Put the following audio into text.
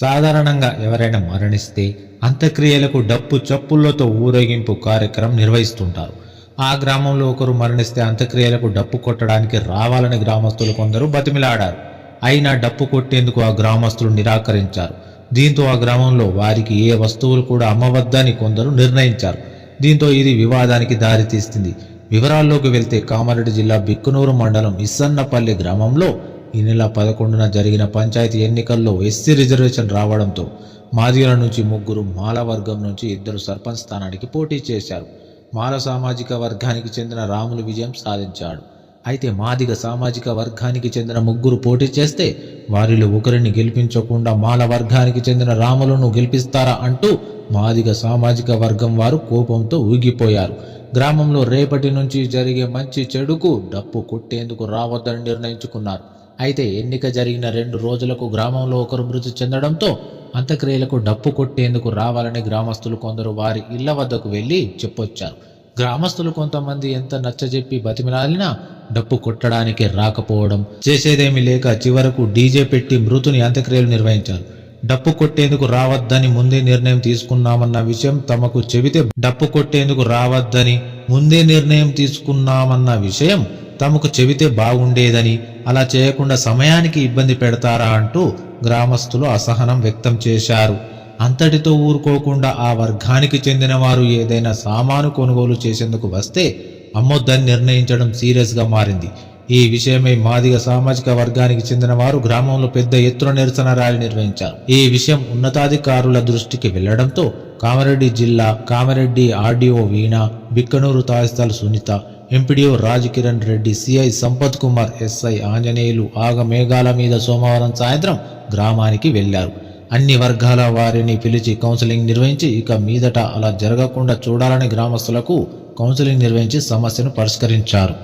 సాధారణంగా ఎవరైనా మరణిస్తే అంత్యక్రియలకు డప్పు చప్పుళ్ళతో ఊరేగింపు కార్యక్రమం నిర్వహిస్తుంటారు. ఆ గ్రామంలో ఒకరు మరణిస్తే అంత్యక్రియలకు డప్పు కొట్టడానికి రావాలని గ్రామస్తులు కొందరు బతిమిలాడారు. అయినా డప్పు కొట్టేందుకు ఆ గ్రామస్తులు నిరాకరించారు. దీంతో ఆ గ్రామంలో వారికి ఏ వస్తువులు కూడా అమ్మవద్దని కొందరు నిర్ణయించారు. దీంతో ఇది వివాదానికి దారితీస్తుంది వివరాల్లోకి వెళ్తే కామారెడ్డి జిల్లా బిక్కునూరు మండలం ఇస్సన్నపల్లి గ్రామంలో ఈ నెల పదకొండున జరిగిన పంచాయతీ ఎన్నికల్లో ఎస్సీ రిజర్వేషన్ రావడంతో మాదిగల నుంచి ముగ్గురు మాల వర్గం నుంచి ఇద్దరు సర్పంచ్ స్థానానికి పోటీ చేశారు. మాల సామాజిక వర్గానికి చెందిన రాములు విజయం సాధించాడు. అయితే మాదిగ సామాజిక వర్గానికి చెందిన ముగ్గురు పోటీ చేస్తే వారిలో ఒకరిని గెలిపించకుండా మాల వర్గానికి చెందిన రాములను గెలిపిస్తారా అంటూ మాదిగ సామాజిక వర్గం వారు కోపంతో ఊగిపోయారు. గ్రామంలో రేపటి నుంచి జరిగే మంచి చెడుకు డప్పు కొట్టేందుకు రావద్దని నిర్ణయించుకున్నారు. అయితే ఎన్నిక జరిగిన రెండు రోజులకు గ్రామంలో ఒకరు మృతి చెందడంతో అంత్యక్రియలకు డప్పు కొట్టేందుకు రావాలని గ్రామస్తులు కొందరు వారి ఇళ్ళ వద్దకు వెళ్ళి చెప్పొచ్చారు. గ్రామస్తులు కొంతమంది ఎంత నచ్చజెప్పి బతిమిలాలినా డప్పు కొట్టడానికి రాకపోవడం చేసేదేమీ లేక చివరకు డీజే పెట్టి మృతుని అంత్యక్రియలు నిర్వహించారు. డప్పు కొట్టేందుకు రావద్దని ముందే నిర్ణయం తీసుకున్నామన్న విషయం తమకు చెబితే డప్పు కొట్టేందుకు రావద్దని ముందే నిర్ణయం తీసుకున్నామన్న విషయం తమకు చెబితే బాగుండేదని అలా చేయకుండా సమయానికి ఇబ్బంది పెడతారా అంటూ గ్రామస్తులు అసహనం వ్యక్తం చేశారు. అంతటితో ఊరుకోకుండా ఆ వర్గానికి చెందిన వారు ఏదైనా సామాను కొనుగోలు చేసేందుకు వస్తే అమ్మొద్దని నిర్ణయించడం సీరియస్గా మారింది. ఈ విషయమై మాదిగ సామాజిక వర్గానికి చెందిన వారు గ్రామంలో పెద్ద ఎత్తున నిరసన ర్యాలీ నిర్వహించారు. ఈ విషయం ఉన్నతాధికారుల దృష్టికి వెళ్ళడంతో కామారెడ్డి జిల్లా కామారెడ్డి ఆర్డీఓ వీణ బిక్కనూరు తహసీల్దార్ Sunitha MPDO Rajkiran Reddy CI Sampath Kumar SI Anjaneyulu ఆగ మేఘాల మీద సోమవారం సాయంత్రం గ్రామానికి వెళ్ళారు అన్ని వర్గాల వారిని పిలిచి కౌన్సిలింగ్ నిర్వహించి ఇక మీదట అలా జరగకుండా చూడాలని గ్రామస్తులకు కౌన్సిలింగ్ నిర్వహించి సమస్యను పరిష్కరించారు.